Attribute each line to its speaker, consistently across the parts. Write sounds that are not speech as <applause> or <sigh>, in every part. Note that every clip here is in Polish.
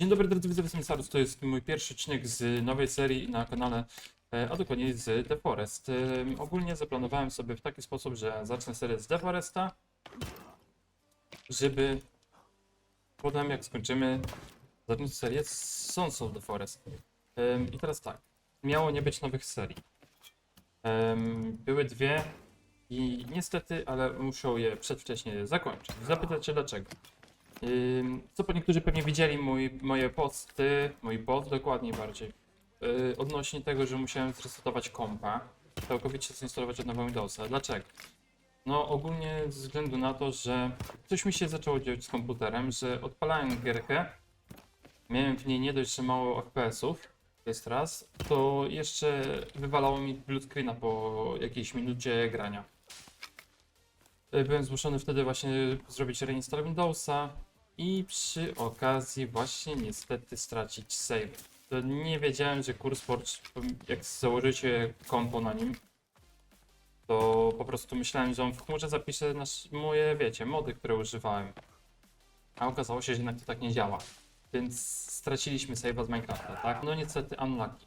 Speaker 1: Dzień dobry drodzy widzowie, jestem Sarus, to jest mój pierwszy odcinek z nowej serii na kanale, e, a dokładnie z The Forest. E, Ogólnie zaplanowałem sobie w taki sposób, że zacznę serię z The Foresta, żeby potem jak skończymy, zacząć serię z Sons of the Forest. I teraz tak, miało nie być nowych serii. Były dwie i niestety, ale muszą je przedwcześnie zakończyć. Zapytacie dlaczego? Co po niektórzy pewnie widzieli mój, moje posty, mój post dokładniej bardziej, yy, odnośnie tego, że musiałem zresetować kompa, całkowicie zinstalować od nowego Windowsa. Dlaczego? No ogólnie ze względu na to, że coś mi się zaczęło dziać z komputerem, że odpalałem gierkę, miałem w niej nie dość, że mało FPS-ów, to jest raz, to jeszcze wywalało mi blue screena po jakiejś minucie grania. Y, Byłem zmuszony wtedy właśnie zrobić reinstall Windowsa i przy okazji właśnie niestety stracić save. To nie wiedziałem, że CurseForge, jak założycie konto na nim, to po prostu myślałem, że on w chmurze zapisze nasz, moje, wiecie, mody, które używałem. A okazało się, że jednak to tak nie działa. Więc straciliśmy save'a z Minecrafta, tak? No niestety unlucky.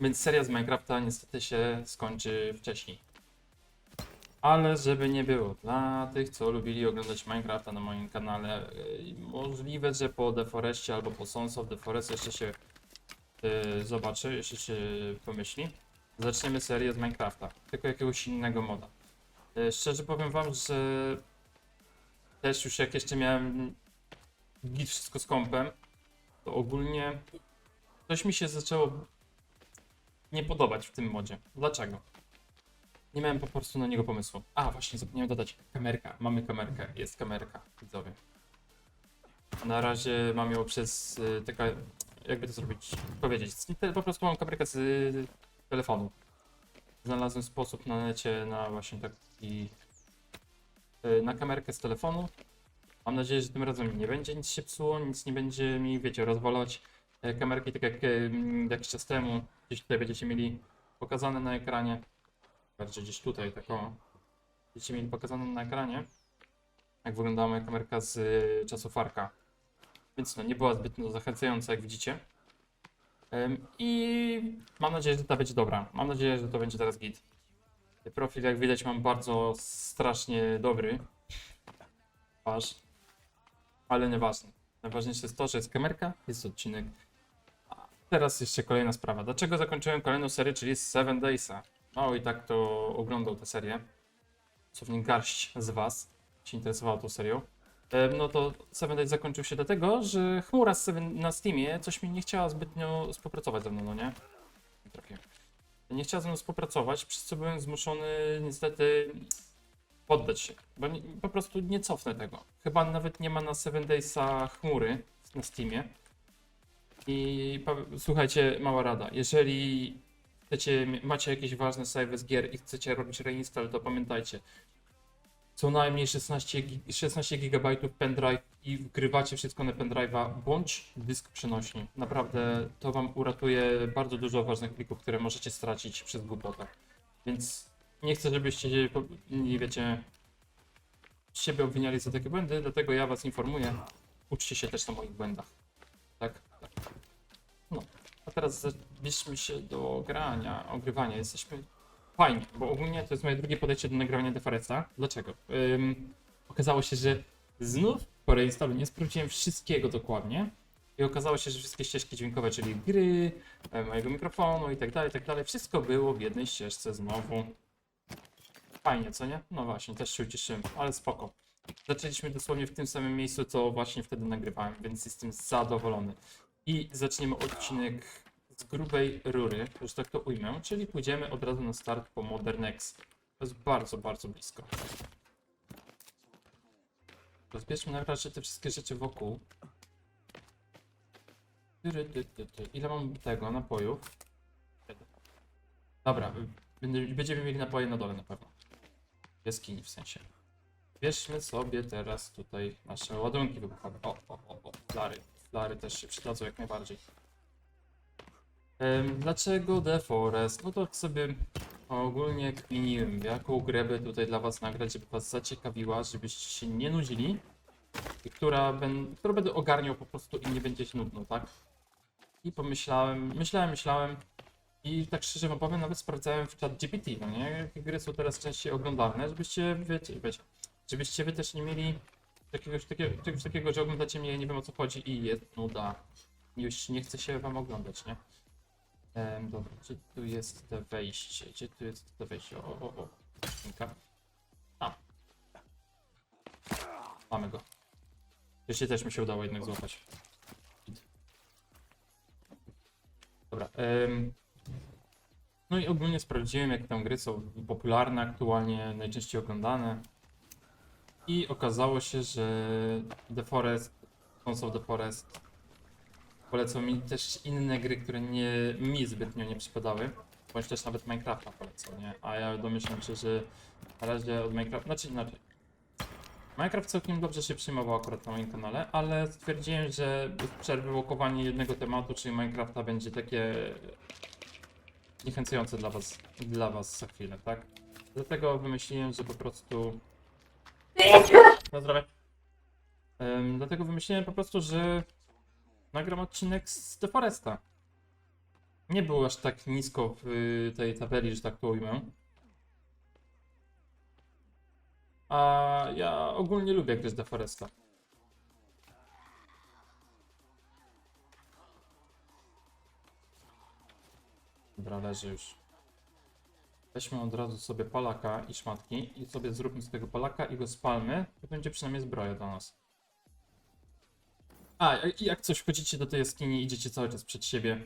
Speaker 1: Więc seria z Minecrafta niestety się skończy wcześniej. Ale żeby nie było, dla tych, co lubili oglądać Minecrafta na moim kanale, yy, możliwe, że po The Forestie albo po Sons of the Forest jeszcze się yy, zobaczy, jeszcze się pomyśli. Zaczniemy serię z Minecrafta, tylko jakiegoś innego moda. Yy, szczerze powiem wam, że też już jak jeszcze miałem git wszystko z kompem, to ogólnie coś mi się zaczęło nie podobać w tym modzie. Dlaczego? Nie miałem po prostu na niego pomysłu. A, właśnie zapomniałem dodać. Kamerka. Mamy kamerkę. Jest kamerka, widzowie. Na razie mam ją przez y, taka... Jakby to zrobić? Powiedzieć. Po prostu mam kamerkę z y, telefonu. Znalazłem sposób na necie na właśnie taki... y, Na kamerkę z telefonu. Mam nadzieję, że tym razem nie będzie nic się psuło, nic nie będzie mi, wiecie, rozwalać e, kamerki, tak jak y, jakiś czas temu. Gdzieś tutaj będziecie mieli pokazane na ekranie bardziej gdzieś tutaj, taką będziecie mieli pokazaną na ekranie, jak wyglądała moja kamerka z y, czasów Arka. Więc no, nie była zbytnio zachęcająca, jak widzicie. Ym, I mam nadzieję, że ta będzie dobra. Mam nadzieję, że to będzie teraz git. Profil, jak widać, mam bardzo strasznie dobry. Twarz. Ale nieważne. Najważniejsze jest to, że jest kamerka, jest odcinek. A teraz jeszcze kolejna sprawa. Dlaczego zakończyłem kolejną serię, czyli Seven Daysa? Mało i tak to oglądał tę serię. Dosłownie garść z was się interesowało tą serią. No to Seven Days zakończył się dlatego, że chmura z Seven na Steamie coś mi nie chciała zbytnio współpracować ze mną, no nie? Trafiłem. Nie chciała ze mną współpracować, przez co byłem zmuszony niestety poddać się, bo po prostu nie cofnę tego. Chyba nawet nie ma na Seven Daysa chmury na Steamie. I słuchajcie, mała rada, jeżeli chcecie, macie jakieś ważne save z gier i chcecie robić reinstall, to pamiętajcie, co najmniej 16, gi- 16 GB pendrive i wgrywacie wszystko na pendrive'a bądź dysk przenośny. Naprawdę to wam uratuje bardzo dużo ważnych plików, które możecie stracić przez głupotę. Więc nie chcę, żebyście nie wiecie, siebie obwiniali za takie błędy, dlatego ja was informuję. Uczcie się też na moich błędach. Tak? Tak. No. A teraz zabierzmy się do grania, ogrywania. Jesteśmy fajni, bo ogólnie to jest moje drugie podejście do nagrywania Defaresa. Dlaczego? Ym, okazało się, że znów po reinstalu nie sprawdziłem wszystkiego dokładnie. I okazało się, że wszystkie ścieżki dźwiękowe, czyli gry, e, mojego mikrofonu i tak dalej, tak dalej, wszystko było w jednej ścieżce znowu. Fajnie, co nie? No właśnie, też się ucieszyłem, ale spoko. Zaczęliśmy dosłownie w tym samym miejscu, co właśnie wtedy nagrywałem, więc jestem zadowolony. I zaczniemy odcinek z grubej rury, już tak to ujmę, czyli pójdziemy od razu na start po Modern X. To jest bardzo, bardzo blisko. Rozbierzmy na razie te wszystkie rzeczy wokół. Ile mam tego napojów? Dobra, będziemy mieli napoje na dole na pewno. Jaskini w sensie. Bierzmy sobie teraz tutaj nasze ładunki wybuchowe. O, o, o, o, flary. Flary też się przydadzą jak najbardziej. Dlaczego The Forest? No to sobie ogólnie kminiłem, jaką grę by tutaj dla was nagrać, żeby was zaciekawiła, żebyście się nie nudzili. która, ben, którą będę ogarniał po prostu i nie będzie nudno, tak? I pomyślałem, myślałem, myślałem i tak szczerze wam powiem, nawet sprawdzałem w chat GPT, no nie? Jakie gry są teraz częściej oglądalne, żebyście, wiecie, wiecie, żebyście wy też nie mieli jakiegoś takiego, czegoś takiego, że oglądacie mnie, nie wiem o co chodzi i jest nuda. Już nie chce się wam oglądać, nie? Em, dobra, gdzie tu jest to wejście? Gdzie tu jest to wejście? O, o, o. A. Mamy go. Jeszcze też mi się udało jednak złapać. Dobra. no i ogólnie sprawdziłem, jakie tam gry są popularne aktualnie, najczęściej oglądane. I okazało się, że The Forest, Sons of the Forest polecą mi też inne gry, które nie, mi zbytnio nie przypadały. Bądź też nawet Minecrafta polecą, nie? A ja domyślam się, że na razie od Minecraft, znaczy inaczej. Minecraft całkiem dobrze się przyjmował akurat na moim kanale, ale stwierdziłem, że łokowanie jednego tematu, czyli Minecrafta będzie takie niechęcające dla was, dla was za chwilę, tak? Dlatego wymyśliłem, że po prostu... Na zdrowie. Dlatego wymyśliłem po prostu, że nagram odcinek z The Foresta. Nie był aż tak nisko w y, tej tabeli, że tak to ujmę. A ja ogólnie lubię gry z The Foresta. Dobra, leży już. Weźmy od razu sobie palaka i szmatki i sobie zróbmy z tego palaka i go spalmy. To będzie przynajmniej zbroja dla nas. A, i jak coś wchodzicie do tej jaskini, idziecie cały czas przed siebie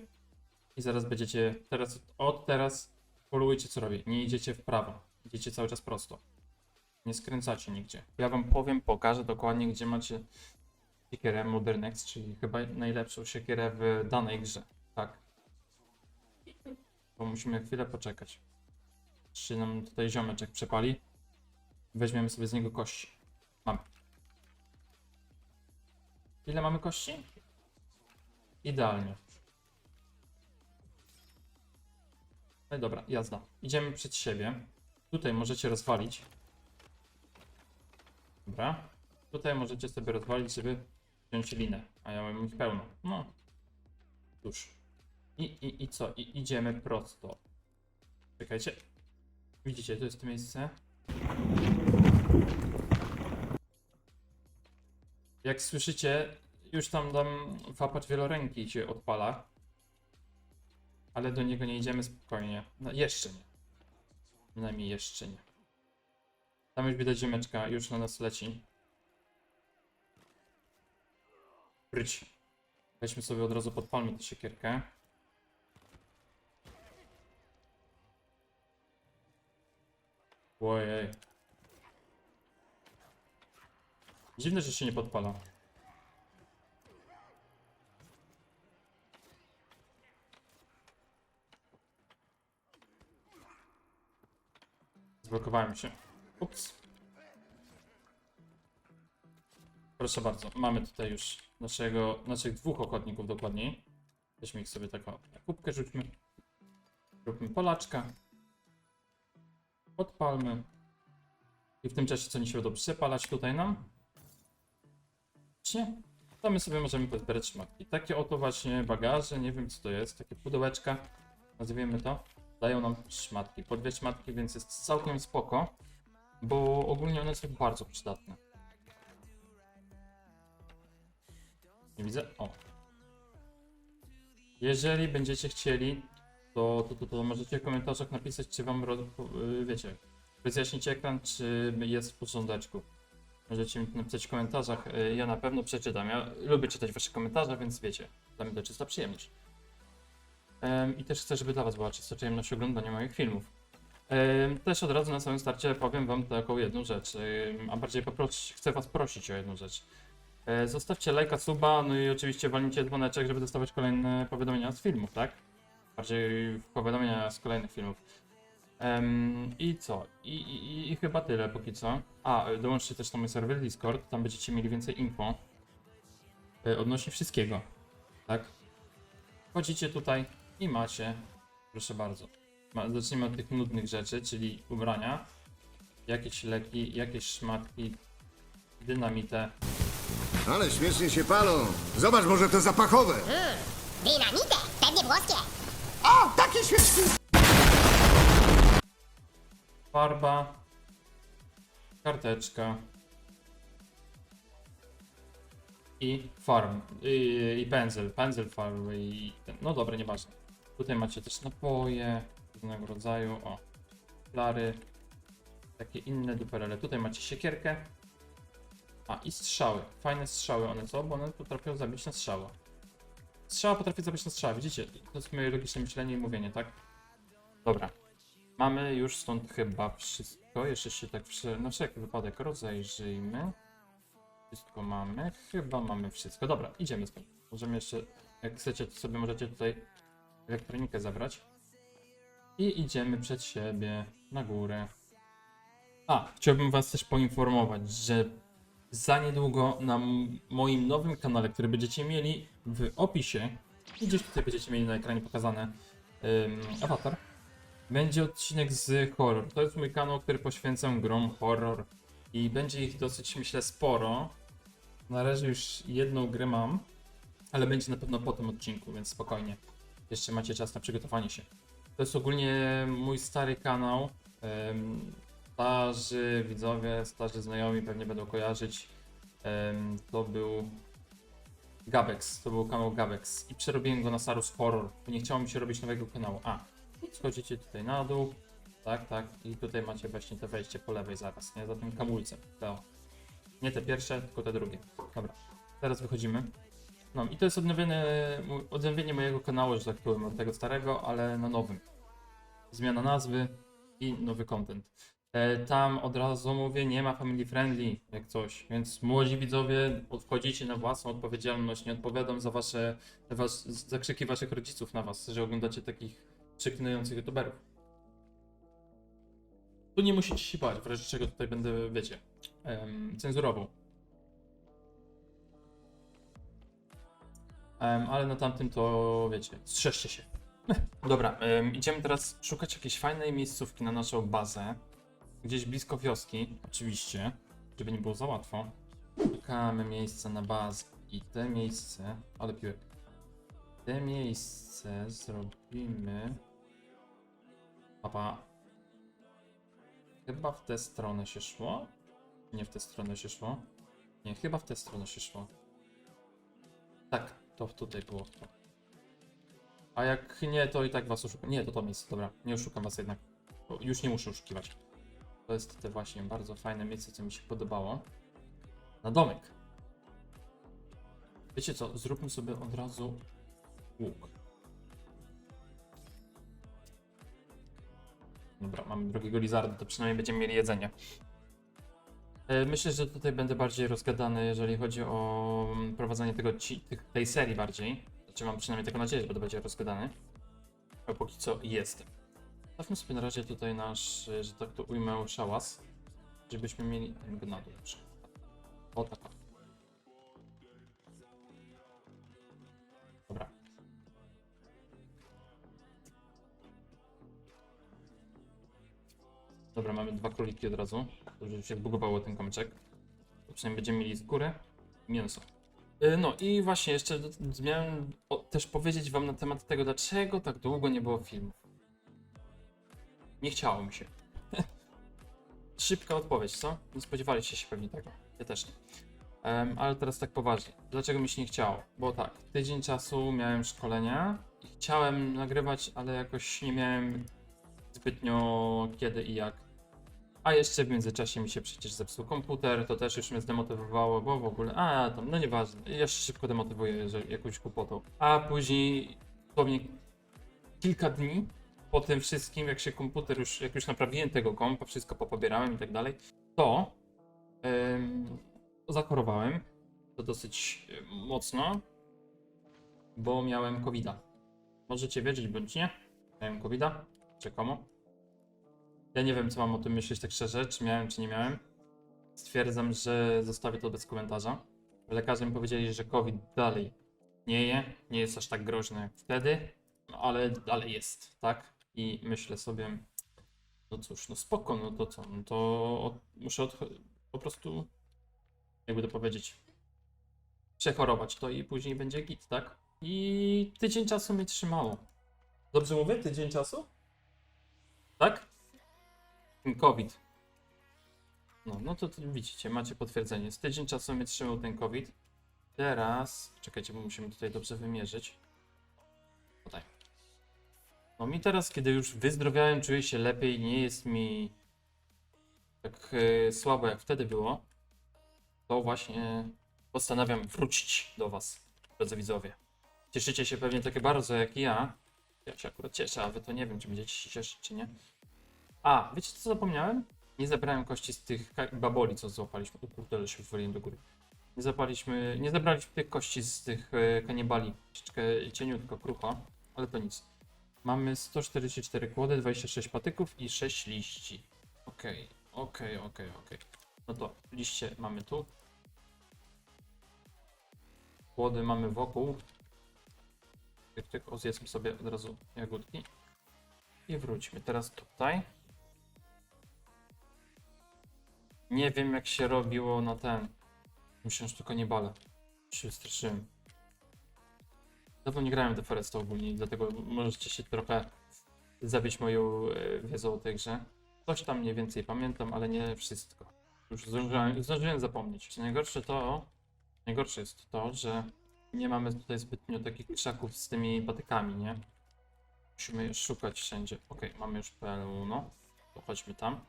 Speaker 1: i zaraz będziecie, teraz, od teraz polujcie co robię. Nie idziecie w prawo, idziecie cały czas prosto. Nie skręcacie nigdzie. Ja wam powiem, pokażę dokładnie, gdzie macie siekierę Modern X, czyli chyba najlepszą siekierę w danej grze. Tak. Bo musimy chwilę poczekać. Czy nam tutaj ziomeczek przepali. Weźmiemy sobie z niego kości. Mamy. Ile mamy kości? Idealnie. No i dobra, jazda. Idziemy przed siebie. Tutaj możecie rozwalić. Dobra. Tutaj możecie sobie rozwalić, żeby wziąć linę. A ja mam ich pełno. No. Już. I, i, i co? I idziemy prosto. Czekajcie. Widzicie, to jest to miejsce. Jak słyszycie, już tam dam wapacz wieloręki się odpala. Ale do niego nie idziemy spokojnie. No jeszcze nie. Przynajmniej jeszcze nie. Tam już widać ziemeczka, już na nas leci. Bryć. Weźmy sobie od razu podpalmy tę siekierkę. Ojej. Dziwne, że się nie podpala. Zblokowałem się. Ups. Proszę bardzo, mamy tutaj już naszego, naszych dwóch ochotników dokładniej. Weźmy ich sobie taką kubkę rzućmy. Róbmy polaczka. Odpalmy. I w tym czasie, co oni się będą przepalać tutaj nam. Właśnie, to my sobie możemy pozbierać szmatki. Takie oto właśnie bagaże, nie wiem co to jest, takie pudełeczka, nazwijmy to, dają nam szmatki. Po dwie szmatki, więc jest całkiem spoko, bo ogólnie one są bardzo przydatne. Nie widzę? O. Jeżeli będziecie chcieli, to, to, to, to możecie w komentarzach napisać, czy wam, y, wiecie, rozjaśnić ekran, czy jest w porządeczku. Możecie mi napisać w komentarzach, y, ja na pewno przeczytam. Ja lubię czytać wasze komentarze, więc wiecie, dla mnie to czysta przyjemność. Em, I też chcę, żeby dla was była czysta przyjemność oglądania moich filmów. Też od razu na samym starcie powiem wam taką jedną rzecz, a bardziej poprosić, chcę was prosić o jedną rzecz. E, Zostawcie lajka, suba, no i oczywiście walnijcie dzwoneczek, żeby dostawać kolejne powiadomienia z filmów, tak? Bardziej powiadomienia z kolejnych filmów. Em, I co? I, i, I chyba tyle póki co. A, dołączcie też na mój serwer Discord, tam będziecie mieli więcej info e, odnośnie wszystkiego, tak? Wchodzicie tutaj i macie, proszę bardzo. Ma, zacznijmy od tych nudnych rzeczy, czyli ubrania, jakieś leki, jakieś szmatki, dynamitę,
Speaker 2: Ale śmiesznie się palą. Zobacz, może to zapachowe.
Speaker 3: Dynamite, pewnie włoskie.
Speaker 2: O, takie świeczki!
Speaker 1: Farba. Karteczka. I farm. I, i pędzel. Pędzel farby i ten. No dobra, nieważne. Tutaj macie też napoje różnego rodzaju. O. Flary. Takie inne duperele. Tutaj macie siekierkę. A i strzały. Fajne strzały one co? Bo one potrafią zabić na strzała. Strzała potrafi zabić na strzała. Widzicie? To jest moje logiczne myślenie i mówienie, tak? Dobra. Mamy już stąd chyba wszystko. Jeszcze się tak przy... na wszelki wypadek rozejrzyjmy. Wszystko mamy. Chyba mamy wszystko. Dobra, idziemy stąd. Możemy jeszcze, jak chcecie, to sobie możecie tutaj elektronikę zabrać. I idziemy przed siebie na górę. A, chciałbym Was też poinformować, że za niedługo na moim nowym kanale, który będziecie mieli w opisie, gdzieś tutaj będziecie mieli na ekranie pokazane ym, awatar, będzie odcinek z horror. To jest mój kanał, który poświęcam grom horror i będzie ich dosyć, myślę, sporo. Na razie już jedną grę mam, ale będzie na pewno po tym odcinku, więc spokojnie. Jeszcze macie czas na przygotowanie się. To jest ogólnie mój stary kanał. Em, Starzy widzowie, starzy znajomi pewnie będą kojarzyć. Em, To był Gabex, to był kanał Gabex i przerobiłem go na Sarus Horror, bo nie chciało mi się robić nowego kanału. A, schodzicie tutaj na dół, tak, tak, i tutaj macie właśnie te wejście po lewej zaraz, nie, za tym kamulcem, to. Nie te pierwsze, tylko te drugie. Dobra, teraz wychodzimy. No i to jest odnowienie, odnowienie mojego kanału, że tak powiem, od tego starego, ale na nowym. Zmiana nazwy i nowy content. E, Tam od razu mówię, nie ma family friendly, jak coś, więc młodzi widzowie odchodzicie na własną odpowiedzialność, nie odpowiadam za wasze, was, za krzyki waszych rodziców na was, że oglądacie takich przeklinających youtuberów. Tu nie musicie się bać, w razie czego tutaj będę, wiecie, em, cenzurował. Ale na tamtym to, wiecie, strzeżcie się. <laughs> Dobra, em, idziemy teraz szukać jakiejś fajnej miejscówki na naszą bazę. Gdzieś blisko wioski, oczywiście, żeby nie było za łatwo. Szukamy miejsca na bazę i te miejsce, ale piłek. Te miejsce zrobimy. Papa. Chyba w tę stronę się szło? Nie w tę stronę się szło? Nie, chyba w tę stronę się szło. Tak, to tutaj było to. A jak nie, to i tak was oszukam. Nie, to to miejsce, dobra. Nie oszukam was jednak. Już nie muszę oszukiwać. To jest te właśnie bardzo fajne miejsce, co mi się podobało. Na domek. Wiecie co, zróbmy sobie od razu łuk. Dobra, mamy drugiego lizarda, to przynajmniej będziemy mieli jedzenie. E, Myślę, że tutaj będę bardziej rozgadany, jeżeli chodzi o mm, prowadzenie tego, tej serii bardziej. Znaczy mam przynajmniej taką nadzieję, że będę bardziej rozgadany. A póki co jestem. Stawmy sobie na razie tutaj nasz, e, że tak to ujmę, szałas. Żebyśmy mieli go na dół. O tak. Dobra. Dobra, mamy dwa króliki od razu. Dobrze, że się zbugowało ten kamyczek. Przynajmniej będziemy mieli skórę i mięso. Y, No i właśnie jeszcze miałem też powiedzieć wam na temat tego, dlaczego tak długo nie było filmów. Nie chciało mi się. <laughs> Szybka odpowiedź, co? Nie spodziewaliście się pewnie tego. Ja też nie. Em, ale teraz tak poważnie. Dlaczego mi się nie chciało? Bo tak, tydzień czasu miałem szkolenia i chciałem nagrywać, ale jakoś nie miałem zbytnio kiedy i jak. A jeszcze w międzyczasie mi się przecież zepsuł komputer, to też już mnie zdemotywowało, bo w ogóle, a tam, no nieważne, ja szybko demotywuję że jakąś kłopotą. A później, dosłownie kilka dni po tym wszystkim, jak się komputer już, jak już naprawiłem tego kompa, wszystko popobierałem i tak dalej, to ym, zakorowałem, to dosyć y, mocno, bo miałem covid. Możecie wierzyć bądź nie, miałem covid rzekomo. Ja nie wiem, co mam o tym myśleć tak szczerze, czy miałem, czy nie miałem. Stwierdzam, że zostawię to bez komentarza. Lekarze mi powiedzieli, że COVID dalej nie je, nie jest aż tak groźny jak wtedy, no ale dalej jest, tak? I myślę sobie, no cóż, no spoko, no to co, no to od, muszę od, po prostu, jakby to powiedzieć, przechorować to i później będzie git, tak? I tydzień czasu mnie trzymało. Dobrze mówię? Tydzień czasu? Tak? Ten COVID. No, no to, to widzicie, macie potwierdzenie. Z tydzień czasu mnie trzymał ten COVID. Teraz, czekajcie, bo musimy tutaj dobrze wymierzyć. Tutaj. No mi teraz, kiedy już wyzdrowiałem, czuję się lepiej, nie jest mi tak e, słabo jak wtedy było, to właśnie postanawiam wrócić do was, drodzy widzowie. Cieszycie się pewnie takie bardzo jak ja. Ja się akurat cieszę, a wy to nie wiem, czy będziecie się cieszyć, czy nie. A, wiecie co zapomniałem? Nie zebrałem kości z tych baboli, co złapaliśmy. O kurde, ale się wywaliłem do góry. Nie zapaliśmy, nie zebraliśmy tych kości z tych e, kanibali. Troszeczkę cieniutko, krucho, ale to nic. Mamy 144 kłody, 26 patyków i 6 liści. Okej, okej, okej, okej. No to liście mamy tu. Kłody mamy wokół. Tyk, tyk, o, zjedzmy sobie od razu jagódki. I wróćmy teraz tutaj. Nie wiem jak się robiło na ten. Myślę, że to kanibale. Się straszyłem. Dawno nie grałem w The Forest ogólnie, dlatego możecie się trochę zabić moją e, wiedzą o tej grze. Coś tam mniej więcej pamiętam, ale nie wszystko. Już zdążyłem, zdążyłem zapomnieć. Najgorsze to, najgorsze jest to, że nie mamy tutaj zbytnio takich krzaków z tymi patykami, nie? Musimy szukać wszędzie. Okej, mamy już pełno. To chodźmy tam.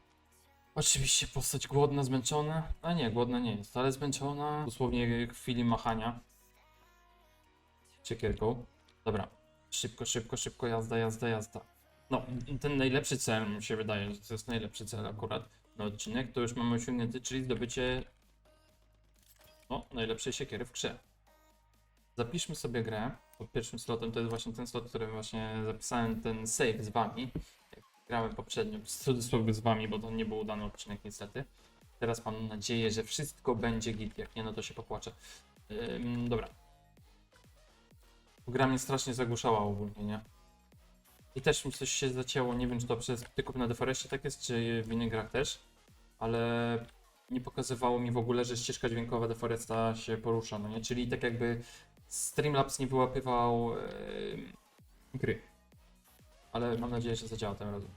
Speaker 1: Oczywiście postać głodna, zmęczona. A nie, głodna nie jest, ale zmęczona. Dosłownie chwili machania. Ciekierką. Dobra. Szybko, szybko, szybko, jazda, jazda, jazda. No, ten najlepszy cel, mi się wydaje, że to jest najlepszy cel akurat na odcinek, to już mamy osiągnięty, czyli zdobycie no, najlepszej siekiery w grze. Zapiszmy sobie grę. Pod pierwszym slotem to jest właśnie ten slot, który właśnie zapisałem ten save z wami. Grałem poprzednio, w cudzysłowie z wami, bo to nie był udany odcinek niestety. Teraz mam nadzieję, że wszystko będzie git. Jak nie, no to się popłaczę. Ym, dobra. Gra mnie strasznie zagłuszała ogólnie, nie? I też mi coś się zacięło, nie wiem czy to przez tylko na Deforestie tak jest, czy w innych grach też, ale nie pokazywało mi w ogóle, że ścieżka dźwiękowa Deforesta się porusza, no nie? Czyli tak jakby Streamlabs nie wyłapywał yy, gry. Ale mam nadzieję, że zadziała tym razem.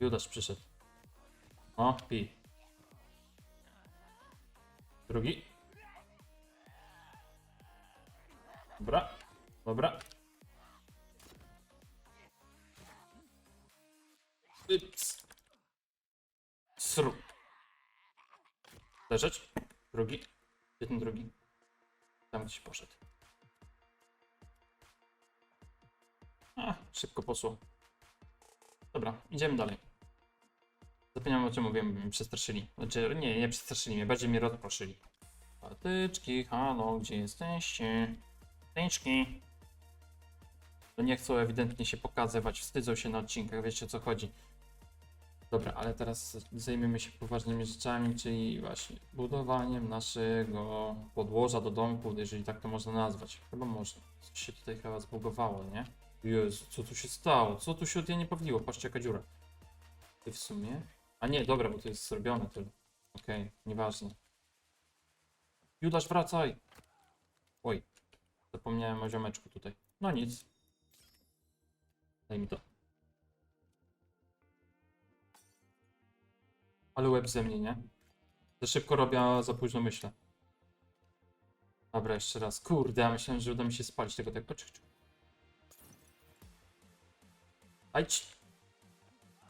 Speaker 1: Judasz przyszedł. O, pi. Drugi. Dobra, dobra. Yps. Sru. Leżeć. Drugi. Ten drugi? Tam gdzieś poszedł. A, szybko poszło. Dobra, idziemy dalej. Zapomniałem o czym mówiłem, mnie przestraszyli. Znaczy, nie, nie przestraszyli mnie, bardziej mnie rozproszyli. Patyczki, halo, gdzie jesteście? Patyczki. To nie chcą ewidentnie się pokazywać, wstydzą się na odcinkach, wiecie o co chodzi. Dobra, ale teraz zajmiemy się poważnymi rzeczami, czyli właśnie budowaniem naszego podłoża do domku, jeżeli tak to można nazwać. Chyba można. Coś się tutaj chyba zbugowało, nie? Jezu, co tu się stało? Co tu się od nie powaliło? Patrzcie jaka dziura. Ty w sumie? A nie, dobra, bo to jest zrobione to. Okej, nieważne. Judasz, wracaj! Oj, zapomniałem o ziomeczku tutaj. No nic. Daj mi to. Ale łeb ze mnie, nie? Za szybko robię, a za późno myślę. Dobra, jeszcze raz. Kurde, ja myślałem, że uda mi się spalić tego tak. Chodź, chodź. Ajdź.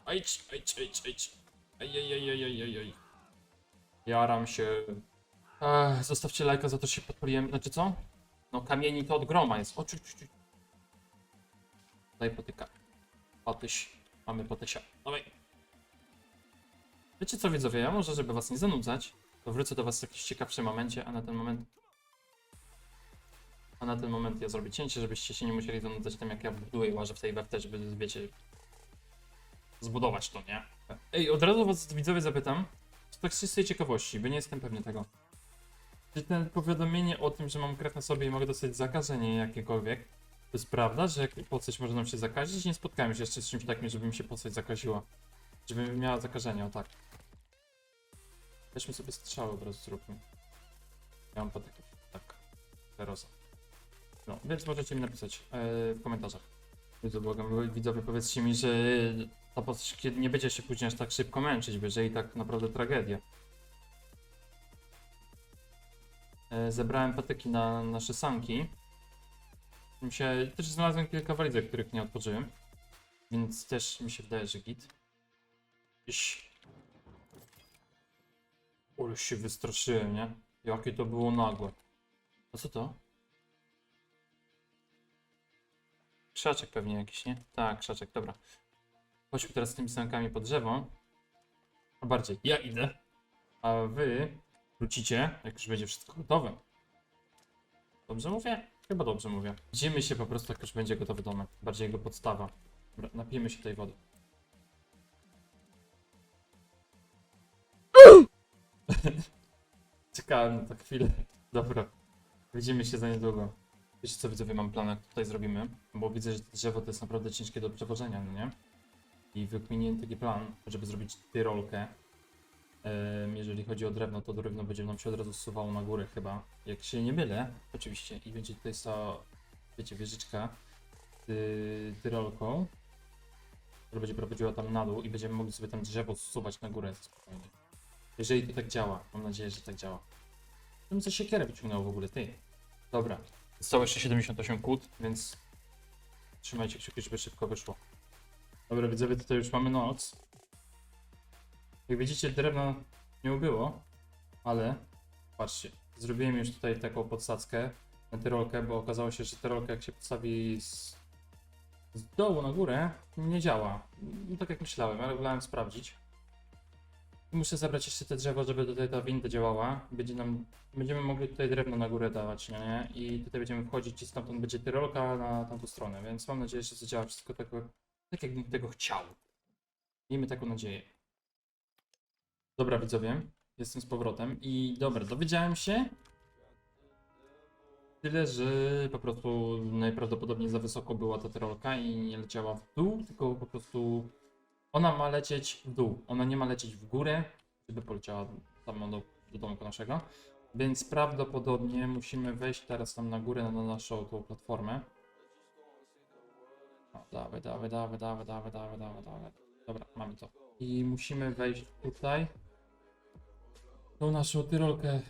Speaker 1: Ajdź, ajdź, ajdź, ajdź. Aj, aj, aj, aj, aj, aj, aj. Jaram się. Ech, zostawcie lajka za to, że się podpaliłem. Znaczy co? No kamieni to od groma jest. O, czuć, czuć. Daj potyka. Patyś. Mamy patysia. Dawaj. Wiecie co widzowie, ja może żeby was nie zanudzać, to wrócę do was w jakimś ciekawszym momencie, a na ten moment... A na ten moment ja zrobię cięcie, żebyście się nie musieli zanudzać tym jak ja buduję łażę w tej warte, żeby wiecie... Zbudować to, nie? Ej, od razu was widzowie zapytam, tak z czystej ciekawości, bo nie jestem pewny tego. Czy ten powiadomienie o tym, że mam krew na sobie i mogę dostać zakażenie jakiekolwiek, to jest prawda, że jak postać może nam się zakazić? Nie spotkałem się jeszcze z czymś takim, żeby mi się postać zakaziła. Żeby miała zakażenie, o tak. Weźmy sobie strzały od razu zróbmy. Ja mam patyki. Tak. Ferosa. No, więc możecie mi napisać e, w komentarzach. Widzowie, błagam, widzowie, powiedzcie mi, że ta postać nie będzie się później aż tak szybko męczyć, bo jeżeli tak naprawdę tragedia. Zebrałem patyki na nasze sanki. Mi się, też znalazłem kilka walizek, których nie otworzyłem. Więc też mi się wydaje, że git. Iś. Ale się wystraszyłem, nie? Jakie to było nagłe. A co to? Krzaczek pewnie jakiś, nie? Tak, krzaczek, dobra. Chodźmy teraz z tymi sankami po drzewo. A bardziej, ja idę. A wy wrócicie, jak już będzie wszystko gotowe. Dobrze mówię? Chyba dobrze mówię. Widzimy się po prostu, jak już będzie gotowy domek. Bardziej jego podstawa. Dobra, napijmy się tej wody. <laughs> Czekałem na to chwilę. Dobra. Widzimy się za niedługo. Wiecie co widzowie, mam plan, jak tutaj zrobimy? Bo widzę, że to drzewo to jest naprawdę ciężkie do przewożenia, no nie? I wykminiłem taki plan, żeby zrobić tyrolkę. Jeżeli chodzi o drewno, to drewno będzie nam się od razu zsuwało na górę chyba. Jak się nie mylę, oczywiście. I będzie tutaj stała, wiecie, wieżyczka z tyrolką, która będzie prowadziła tam na dół i będziemy mogli sobie tam drzewo zsuwać na górę spokojnie. Jeżeli to tak działa, mam nadzieję, że tak działa. Bym coś siekierę wyciągnął w ogóle, ty. Dobra. Zostało jeszcze 78 kłód, więc trzymajcie kciuki, żeby szybko wyszło. Dobra, widzowie, tutaj już mamy noc. Jak widzicie, drewna nie ubyło, ale patrzcie, zrobiłem już tutaj taką podsadzkę na tyrolkę, bo okazało się, że tyrolka jak się podstawi z, z dołu na górę, nie działa. No, tak jak myślałem, ale wolałem sprawdzić. Muszę zabrać jeszcze te drzewo, żeby tutaj ta winda działała. Będzie nam, będziemy mogli tutaj drewno na górę dawać, nie? nie? I tutaj będziemy wchodzić i stamtąd będzie tyrolka na tamtą stronę, więc mam nadzieję, że zadziała wszystko tak, tak jakbym tego chciał. Miejmy taką nadzieję. Dobra widzowie, jestem z powrotem i dobra, dowiedziałem się tyle, że po prostu najprawdopodobniej za wysoko była ta tyrolka i nie leciała w dół, tylko po prostu ona ma lecieć w dół. Ona nie ma lecieć w górę, żeby poleciała tam do, do domku naszego. Więc prawdopodobnie musimy wejść teraz tam na górę na naszą tą platformę. O, dawaj, dawaj, dawaj, dawaj, dawaj, dawaj, dawaj, dawaj. Dobra, mamy to. I musimy wejść tutaj. Tą naszą tyrolkę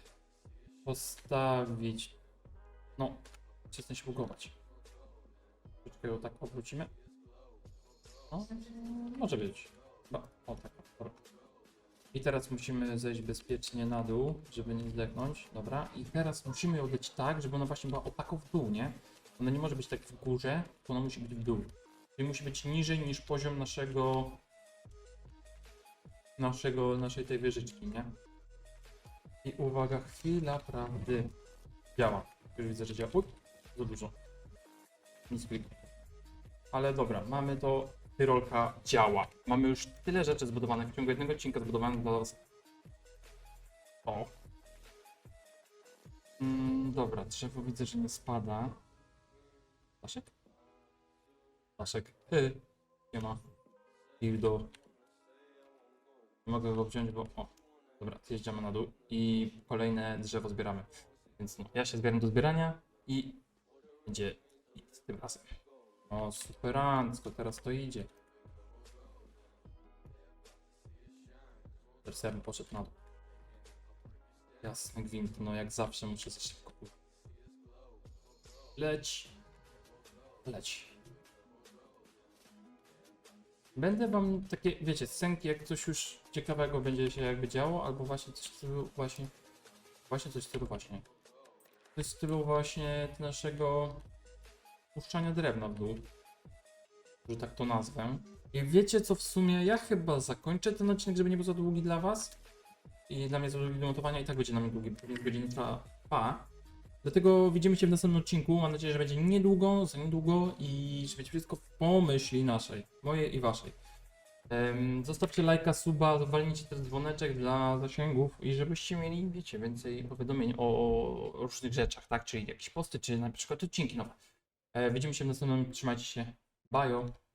Speaker 1: postawić. No, przestań się bugować. Troszeczkę ją tak obrócimy. No, może być. No, o tak. I teraz musimy zejść bezpiecznie na dół, żeby nie zdechnąć. Dobra. I teraz musimy ją dać tak, żeby ona właśnie była o taką w dół, nie? Ona nie może być tak w górze, to ona musi być w dół. Czyli musi być niżej niż poziom naszego... Naszego, naszej tej wieżyczki, nie? I uwaga, chwila prawdy. Działa. Już widzę, że działa. Uj, za dużo. Nic kliknę. Ale dobra, mamy to. Tyrolka działa. Mamy już tyle rzeczy zbudowanych w ciągu jednego odcinka zbudowanych dla was. O. Mm, dobra, drzewo widzę, że nie spada. Staszek? Staszek. Ty. Nie ma. Dildo. Nie mogę go wziąć, bo... O. Dobra, zjeżdżamy na dół i kolejne drzewo zbieramy. Więc no, ja się zbieram do zbierania i będzie z tym razem. O, superancko, teraz to idzie. Teraz ja bym poszedł na dół. Jasny gwint, no jak zawsze muszę za szybko. Leć. Leć. Będę wam takie, wiecie, scenki, jak coś już ciekawego będzie się jakby działo, albo właśnie coś w stylu właśnie, właśnie coś w stylu właśnie. Jest w stylu właśnie naszego puszczania drewna w dół, że tak to nazwę. I wiecie co w sumie, ja chyba zakończę ten odcinek, żeby nie był za długi dla was. I dla mnie za długi do montowania i tak będzie na mnie długi, pewnie godziny trwa pa. Dlatego widzimy się w następnym odcinku. Mam nadzieję, że będzie niedługo, za niedługo i że będzie wszystko w pomyśli naszej, mojej i waszej. Zostawcie lajka, suba, walnijcie ten dzwoneczek dla zasięgów i żebyście mieli, wiecie, więcej powiadomień o różnych rzeczach, tak? Czyli jakieś posty, czy na przykład odcinki nowe. E, widzimy się w następnym, trzymajcie się. Bye.